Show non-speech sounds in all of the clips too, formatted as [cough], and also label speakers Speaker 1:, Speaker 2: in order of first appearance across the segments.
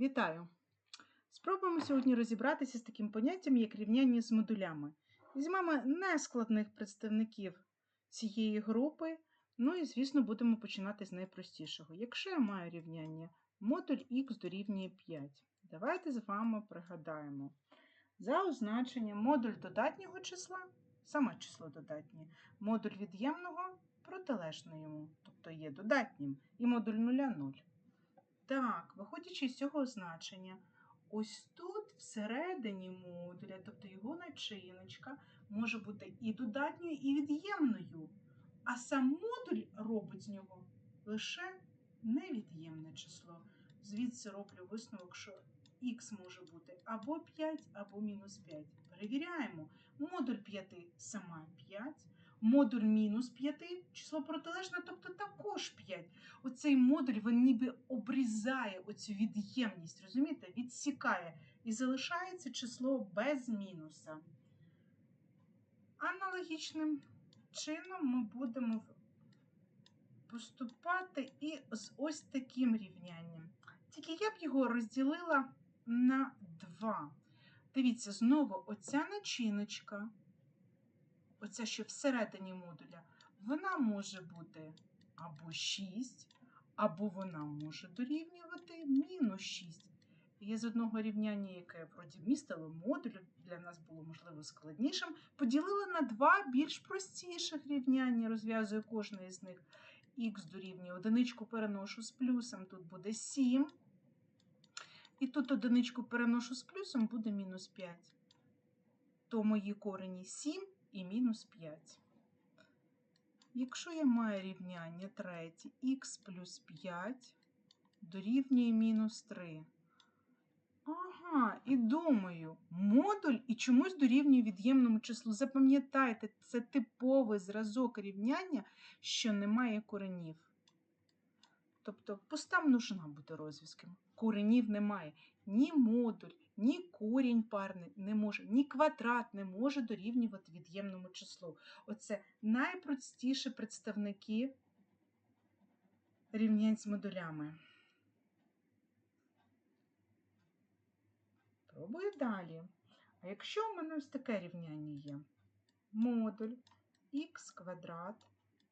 Speaker 1: Вітаю! Спробуємо сьогодні розібратися з таким поняттям, як рівняння з модулями. Візьмемо нескладних представників цієї групи, ну і, звісно, будемо починати з найпростішого. Якщо я маю рівняння модуль х дорівнює 5, давайте з вами пригадаємо. За означенням модуль додатнього числа, саме число додатнє, модуль від'ємного протилежно йому, тобто є додатнім, і модуль нуля 0. Так, виходячи з цього значення, ось тут всередині модуля, тобто його начиночка, може бути і додатньою, і від'ємною. А сам модуль робить з нього лише невід'ємне число. Звідси роблю висновок, що х може бути або 5, або мінус 5. Перевіряємо. Модуль 5 сама 5, модуль мінус 5, число протилежне, тобто також 5. Оцей модуль він ніби обрізає оцю від'ємність, розумієте? Відсікає і залишається число без мінуса. Аналогічним чином ми будемо поступати і з ось таким рівнянням. Тільки я б його розділила на 2. Дивіться, знову оця начиночка, оця, що всередині модуля, вона може бути або 6, або вона може дорівнювати мінус 6. Я з одного рівняння, яке вроді містило модуль, для нас було, можливо, складнішим, поділила на два більш простіших рівняння, розв'язую кожне із них. Х дорівнює одиничку переношу з плюсом, тут буде 7. І тут одиничку переношу з плюсом, буде мінус 5. То мої корені 7 і мінус 5. Якщо я маю рівняння третє, х плюс 5 дорівнює мінус 3. Ага, і думаю, модуль і чомусь дорівнює від'ємному числу. Запам'ятайте, це типовий зразок рівняння, що не має коренів. Тобто постам нужна бути розв'язком. Коренів немає. Ні модуль, ні корінь парний не може, ні квадрат не може дорівнювати від'ємному числу. Оце найпростіші представники рівнянь з модулями. Пробую далі. А якщо у мене ось таке рівняння є, модуль х квадрат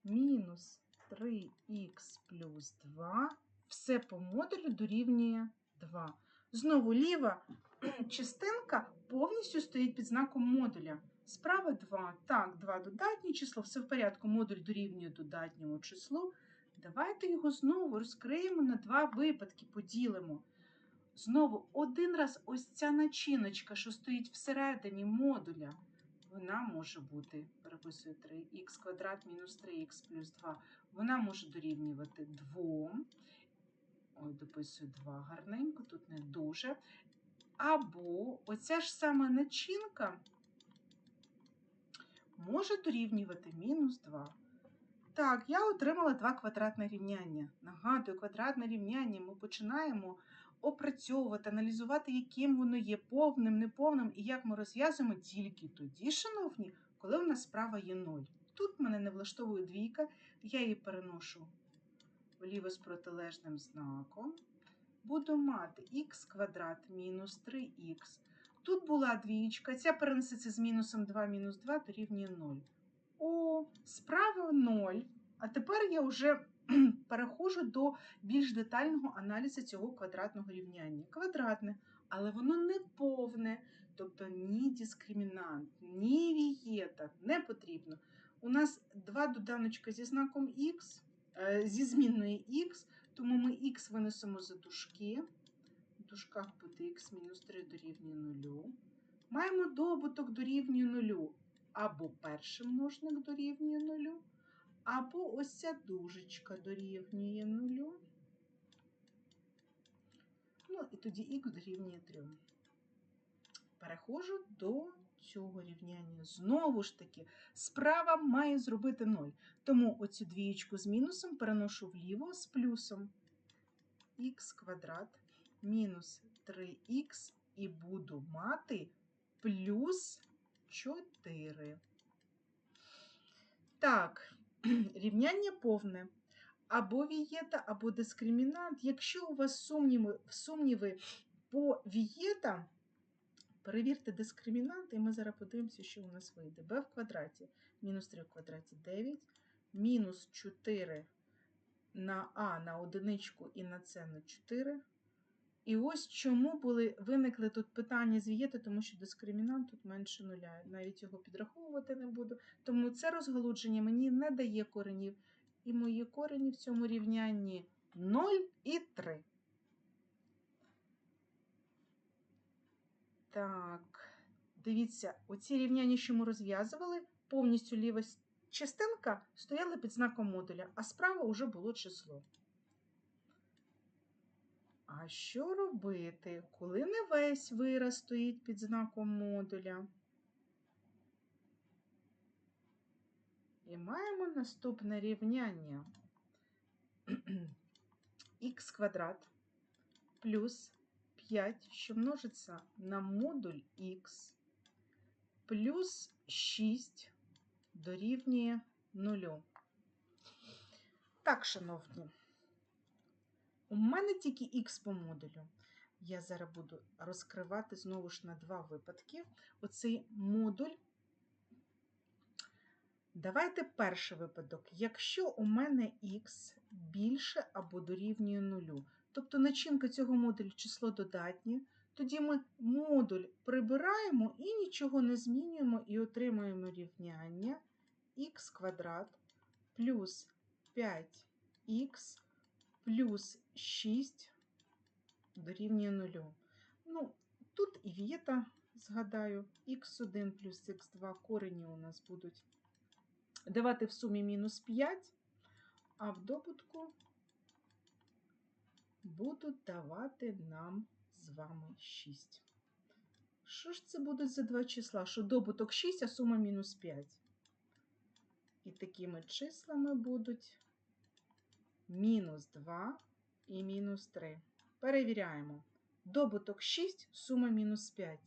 Speaker 1: мінус 3х плюс 2, все по модулю дорівнює 2. Знову ліва [clears throat] частинка повністю стоїть під знаком модуля. Справа 2. Так, 2 додатні число, все в порядку, модуль дорівнює додатньому числу. Давайте його знову розкриємо на два випадки, поділимо. Знову один раз ось ця начиночка, що стоїть всередині модуля, вона може бути, переписую 3х квадрат мінус 3х плюс 2, вона може дорівнювати 2. Ой, дописую 2 гарненько, тут не дуже. Або оця ж сама начинка може дорівнювати мінус 2. Так, я отримала два квадратне рівняння. Нагадую, квадратне рівняння ми починаємо опрацьовувати, аналізувати, яким воно є повним, неповним, і як ми розв'язуємо тільки тоді, шановні, коли у нас справа є 0. Тут мене не влаштовує двійка, я її переношу вліво з протилежним знаком. Буду мати х квадрат мінус 3х. Тут була двічка, ця перенесеться з мінусом 2 мінус 2 дорівнює 0. О, справа 0. А тепер я вже [clears throat] переходжу до більш детального аналізу цього квадратного рівняння. Квадратне, але воно не повне, тобто ні дискримінант, ні вієта не потрібно. У нас два доданочка зі знаком Х, зі змінної Х, тому ми Х винесемо за дужки. В дужках буде х мінус 3 дорівнює 0. Маємо добуток дорівнює 0 або перший множник дорівнює 0, або ось ця дужечка дорівнює 0. Ну, і тоді х дорівнює 3. Переходжу до цього рівняння. Знову ж таки, справа має зробити 0. Тому оцю двієчку з мінусом переношу вліво з плюсом х квадрат мінус 3х і буду мати плюс 4. Так, [clears throat] рівняння повне. або вієта, або дискримінант. Якщо у вас сумніви, сумніви по вієта, перевірте дискримінант, і ми зараз подивимося, що у нас вийде. b в квадраті мінус 3 в квадраті 9, мінус 4 на а на одиничку і на С на 4. І ось чому були, виникли тут питання з вієти, тому що дискримінант тут менше нуля. Навіть його підраховувати не буду. Тому це розгалудження мені не дає коренів. І мої корені в цьому рівнянні 0 і 3. Так, дивіться, оці рівняння, що ми розв'язували, повністю ліва частинка стояла під знаком модуля, а справа вже було число. А що робити, коли не весь вираз стоїть під знаком модуля? І маємо наступне рівняння. [clears throat] х квадрат плюс 5, що множиться на модуль х, плюс 6 дорівнює 0. Так, шановні, у мене тільки х по модулю. Я зараз буду розкривати знову ж на два випадки. Оцей модуль. Давайте перший випадок. Якщо у мене х більше або дорівнює нулю, тобто начинка цього модулю число додатнє, тоді ми модуль прибираємо і нічого не змінюємо, і отримуємо рівняння х квадрат плюс 5х плюс 6 дорівнює 0. Ну, тут і вієта, згадаю, х1 плюс х2 корені у нас будуть давати в сумі мінус 5, а в добутку будуть давати нам з вами 6. Що ж це будуть за два числа? Що добуток 6, а сума мінус 5. І такими числами будуть мінус 2 і мінус 3. Перевіряємо. Добуток 6, сума мінус 5.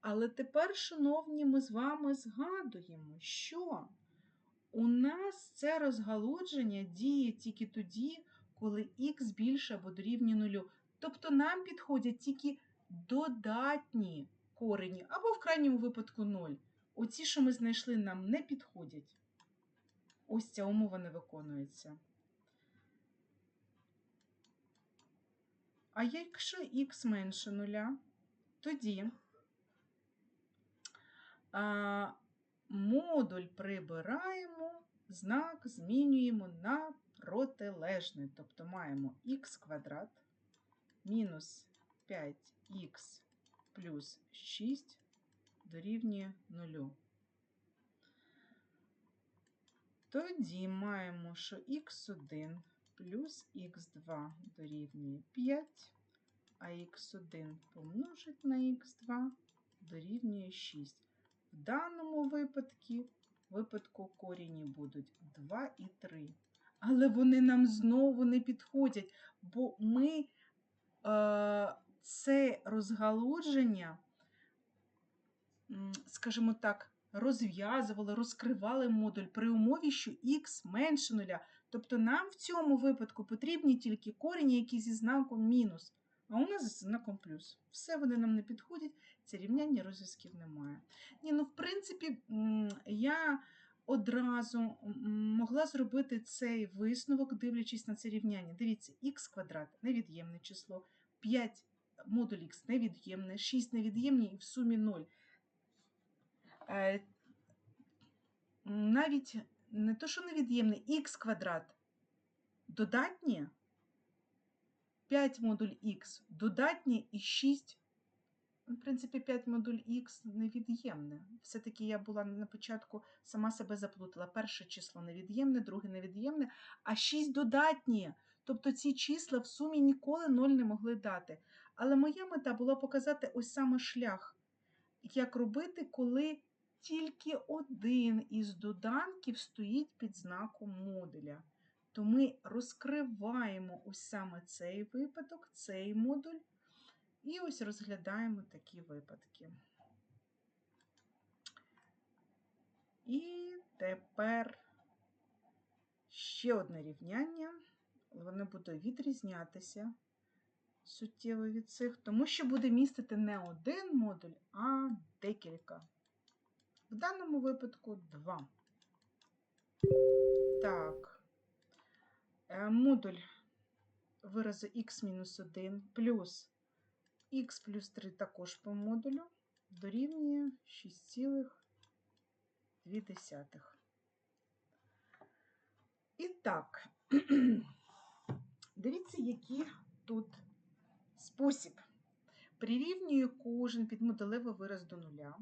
Speaker 1: Але тепер, шановні, ми з вами згадуємо, що у нас це розгалудження діє тільки тоді, коли х більше або дорівнює нулю. Тобто нам підходять тільки додатні корені, або в крайньому випадку 0. Оці, що ми знайшли, нам не підходять. Ось ця умова не виконується. А якщо х менше нуля, тоді а, модуль прибираємо, знак змінюємо на протилежний. Тобто маємо х квадрат мінус 5х плюс 6 дорівнює 0. Тоді маємо, що х1 плюс х2 дорівнює 5, а х1 помножить на х2 дорівнює 6. В даному випадку, випадку корені будуть 2 і 3. Але вони нам знову не підходять, бо ми е, це розгалудження, м, скажімо так, розв'язували, розкривали модуль при умові, що х менше нуля. Тобто нам в цьому випадку потрібні тільки корені, які зі знаком мінус. А у нас зі знаком плюс. Все вони нам не підходять, це рівняння розв'язків немає. Ні, ну, в принципі, я одразу могла зробити цей висновок, дивлячись на це рівняння. Дивіться, х квадрат невід'ємне число, 5 модуль х невід'ємне, 6 невід'ємні і в сумі 0. Е, Навіть не то, що невід'ємне, х квадрат додатнє, 5 модуль х додатнє і 6 в принципі, 5 модуль Х невід'ємне. Все-таки я була на початку сама себе заплутала. Перше число невід'ємне, друге невід'ємне, а 6 додатні. Тобто ці числа в сумі ніколи 0 не могли дати. Але моя мета була показати ось саме шлях, як робити, коли тільки один із доданків стоїть під знаком модуля. То ми розкриваємо ось саме цей випадок, цей модуль. І ось розглядаємо такі випадки. І тепер ще одне рівняння. Вони будуть відрізнятися суттєво від цих, тому що буде містити не один модуль, а декілька. В даному випадку два. Так. Е, Модуль виразу x-1 плюс x плюс 3 також по модулю дорівнює 6,2. І так, [clears throat] дивіться, який тут спосіб. Прирівнюю кожен підмоделевий вираз до нуля.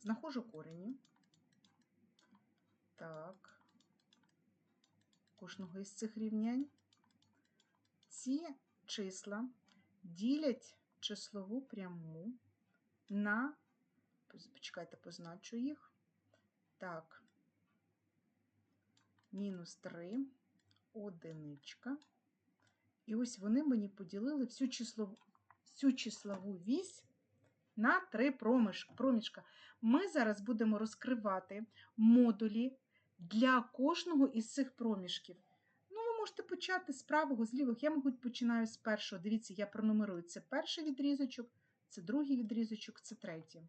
Speaker 1: Знаходжу корені. Так. Кожного із цих рівнянь. Ці числа ділять числову пряму на, почекайте, позначу їх. Так, мінус 3, одиничка. І ось вони мені поділили всю числову, всю числову вісь на три проміжка. Ми зараз будемо розкривати модулі для кожного із цих проміжків. Можете почати з правого, з лівих. Я, мабуть, починаю з першого. Дивіться, я пронумерую. Це перший відрізочок, це другий відрізочок, це третій.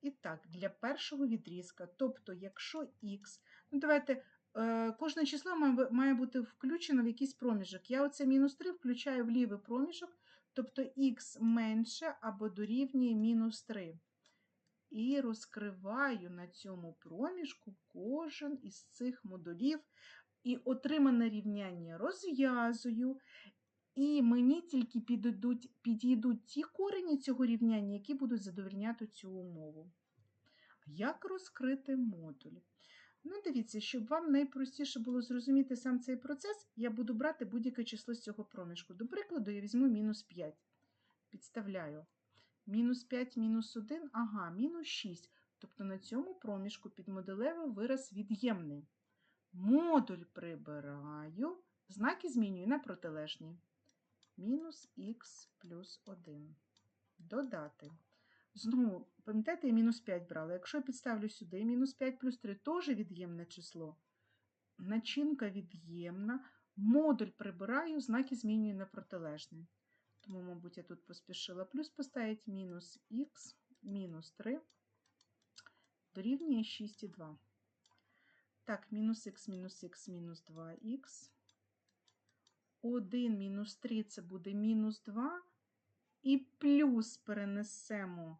Speaker 1: І так, для першого відрізка, тобто, якщо х, ну давайте, е, кожне число має бути включено в якийсь проміжок. Я оце мінус 3 включаю в лівий проміжок, тобто х менше або дорівнює мінус 3. І розкриваю на цьому проміжку кожен із цих модулів. І отримане рівняння розв'язую. І мені тільки підійдуть, підійдуть ті корені цього рівняння, які будуть задовольняти цю умову. Як розкрити модуль? Ну, дивіться, щоб вам найпростіше було зрозуміти сам цей процес, я буду брати будь-яке число з цього проміжку. До прикладу, я візьму мінус 5. Підставляю. Мінус 5, мінус 1, ага, мінус 6. Тобто на цьому проміжку підмоделевий вираз від'ємний. Модуль прибираю, знаки змінюю на протилежні. Мінус х плюс 1. Додати. Знову, пам'ятаєте, я мінус 5 брала. Якщо я підставлю сюди, мінус 5 плюс 3 теж від'ємне число. Начинка від'ємна. Модуль прибираю, знаки змінюю на протилежний. Тому, мабуть, я тут поспішила. Плюс поставити мінус х, мінус 3, дорівнює 6,2. Так, мінус х, мінус х, мінус 2х. 1 мінус 3 це буде мінус 2. І плюс перенесемо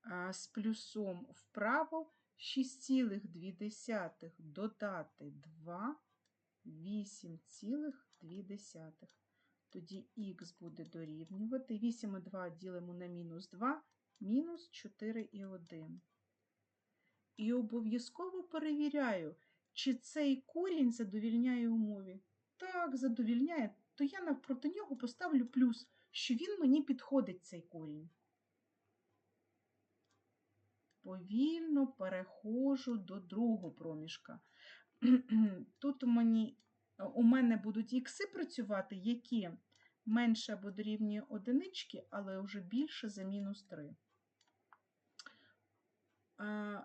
Speaker 1: а, з плюсом вправо 6,2 додати 2, 8,2. Тоді х буде дорівнювати. 8 і 2 ділимо на мінус 2, мінус 4,1. І обов'язково перевіряю, чи цей корінь задовільняє умові. Так, задовільняє, то я навпроти нього поставлю плюс, що він мені підходить цей корінь. Повільно переходжу до другого проміжка. [clears throat] Тут у, мені, у мене будуть ікси працювати, які менше або дорівнює одинички, але вже більше за мінус 3.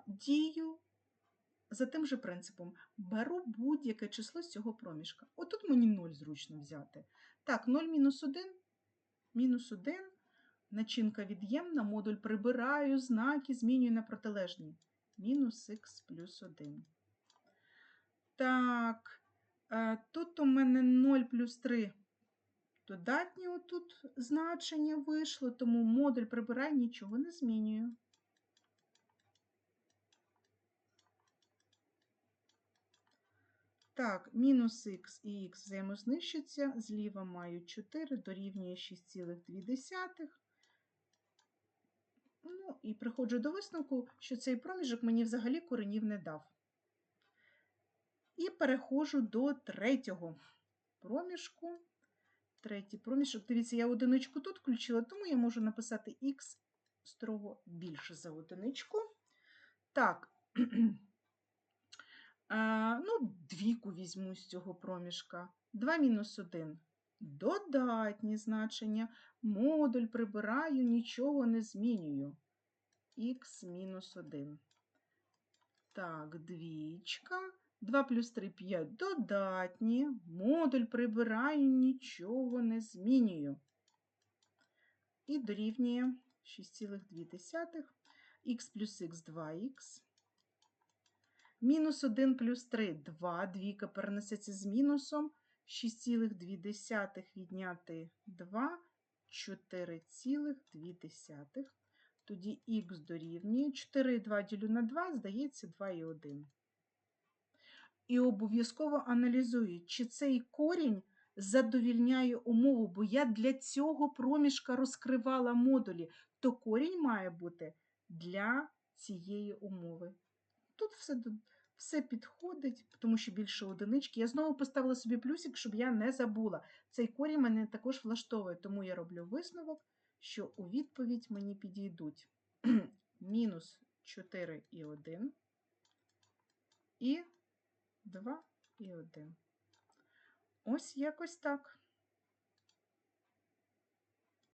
Speaker 1: Дію за тим же принципом беру будь-яке число з цього проміжка. Отут мені 0 зручно взяти. Так, 0 мінус 1, мінус 1, начинка від'ємна, модуль прибираю, знаки змінюю на протилежні. Мінус х плюс 1. Так, е, тут у мене 0 плюс 3 додатнє отут значення вийшло, тому модуль прибираю, нічого не змінюю. Так, мінус х і х взаємознищаться, зліва маю 4, дорівнює 6,2. Ну, і приходжу до висновку, що цей проміжок мені взагалі коренів не дав. І переходжу до третього проміжку. Третій проміжок. Дивіться, я одиничку тут включила, тому я можу написати х строго більше за одиничку. Так. Ну, двійку візьму з цього проміжка. 2 мінус 1 додатні значення. Модуль прибираю, нічого не змінюю. Х мінус 1. Так, двічка. 2 плюс 3 5 додатні. Модуль прибираю, нічого не змінюю. І дорівнює 6,2. х плюс х 2х. Мінус 1 плюс 3 2. Двійка перенесеться з мінусом. 6,2 відняти 2 4,2. Тоді х дорівнює 4 і 2 ділю на 2, здається 2 і 1. І обов'язково аналізую, чи цей корінь задовільняє умову, бо я для цього проміжка розкривала модулі, то корінь має бути для цієї умови. Тут все, все підходить, тому що більше одинички. Я знову поставила собі плюсик, щоб я не забула. Цей корінь мене також влаштовує, тому я роблю висновок, що у відповідь мені підійдуть [clears throat] мінус 4 і 1 і 2 і 1. Ось якось так.